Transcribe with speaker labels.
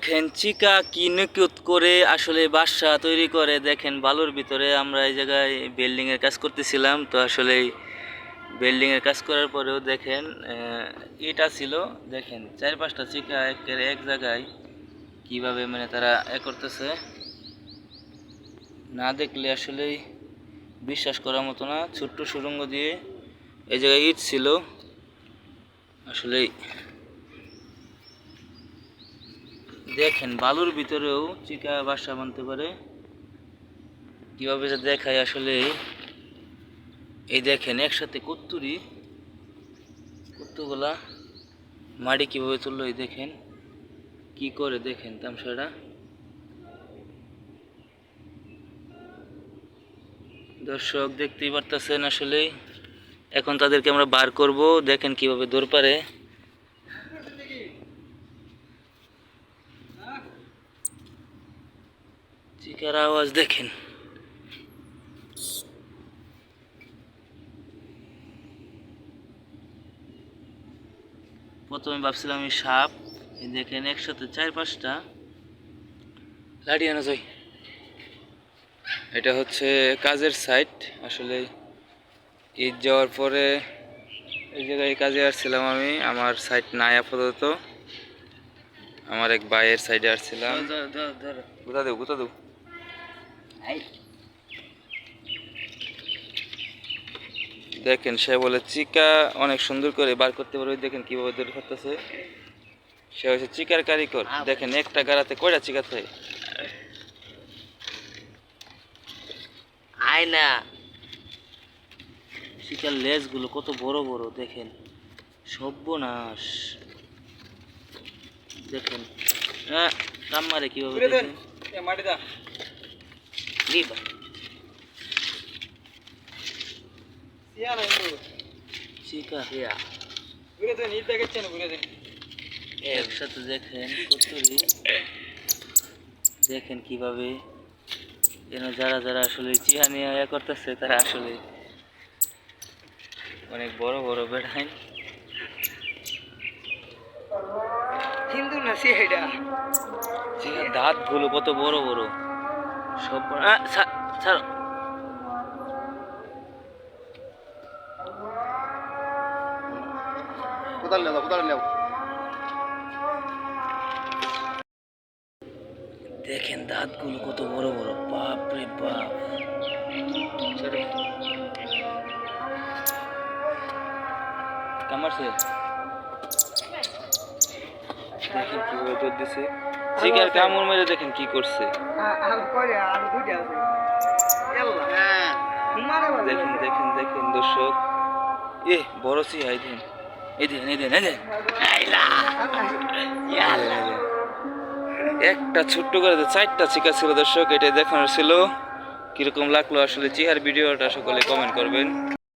Speaker 1: দেখেন চিকা কি নিকুত করে আসলে বাসা তৈরি করে? দেখেন বালুর ভিতরে আমরা এই জায়গায় বিল্ডিং এর কাজ করতেছিলাম। তো আসলে বিল্ডিং এর কাজ করার পরেও দেখেন ইটা ছিল, দেখেন চার পাঁচটা চিকা একের এক জায়গায় কীভাবে মানে তারা এ করতেছে। না দেখলে আসলেই বিশ্বাস করার মতো না। ছোট্ট সুড়ঙ্গ দিয়ে এই জায়গায় ইট ছিল। আসলেই দেখেন, বালুর ভিতরেও চিকা বাসা বানতে পারে। কীভাবে যে দেখায় আসলে, এই দেখেন, একসাথে কত্তুরি কত্তুগুলা মাটি কীভাবে তুললো, এই দেখেন, কি করে দেখেন তামসাটা। দর্শক, দেখতেই পারতেছেন আসলে, এখন তাদেরকে আমরা বার করব, দেখেন কীভাবে দৌড় পারে। চিকার আওয়াজ দেখেন। প্রথমে ভাবছিলাম আমি সাপ দেখেন একসাথে চার পাঁচটা। লাড়ি আনা যাই এটা হচ্ছে কাজের সাইট আসলে ঈদ যাওয়ার পরে এই জায়গায় কাজে আসছিলাম আমি আমার সাইট নাই আপাতত। আমার এক ভাইয়ের সাইডে আসছিলাম। কোথা দেব কোথা দেব? দেখেন সে বলে চিকা অনেক সুন্দর করে বার করতে পারবে। দেখেন কীভাবে দৌড়ে করতেছে সে হচ্ছে চিকার কারিগর। দেখেন একটা গাড়াতে কয়টা চিকা থাকে? আয়না চিকার লেজগুলো কত বড় বড় দেখেন। সর্বনাশ। দেখেন। হ্যাঁ কাম মারে কীভাবে দেখেন? চিকা একসাথে দেখেন কতুরি দেখেন কীভাবে যেন যারা যারা আসলে চিহা নিয়ে ইয়ে করতেছে তারা আসলে অনেক বড় বড় বেড়াইন
Speaker 2: হিন্দু না সে এটা
Speaker 1: চিকার দাঁতগুলো কত বড় বড় সব
Speaker 2: কোদাল লেও
Speaker 1: দেখেন দাঁতগুলো কত বড় বড়। বাপ রে বাপ। কামারছে দেখেন কীভাবে দিছে। চিকার কামড় মেরে দেখেন কি করছে।
Speaker 2: হ্যাঁ।
Speaker 1: দেখেন দেখেন দেখেন দর্শক। এ বড় সি হাই দেন। এই দেন এই দেন এই দেন। একটা ছোট্ট করে চারটা চিকা ছিল দর্শক এটা দেখানোর ছিল। কীরকম লাগল আসলে চিহার ভিডিওটা সকলে কমেন্ট করবেন।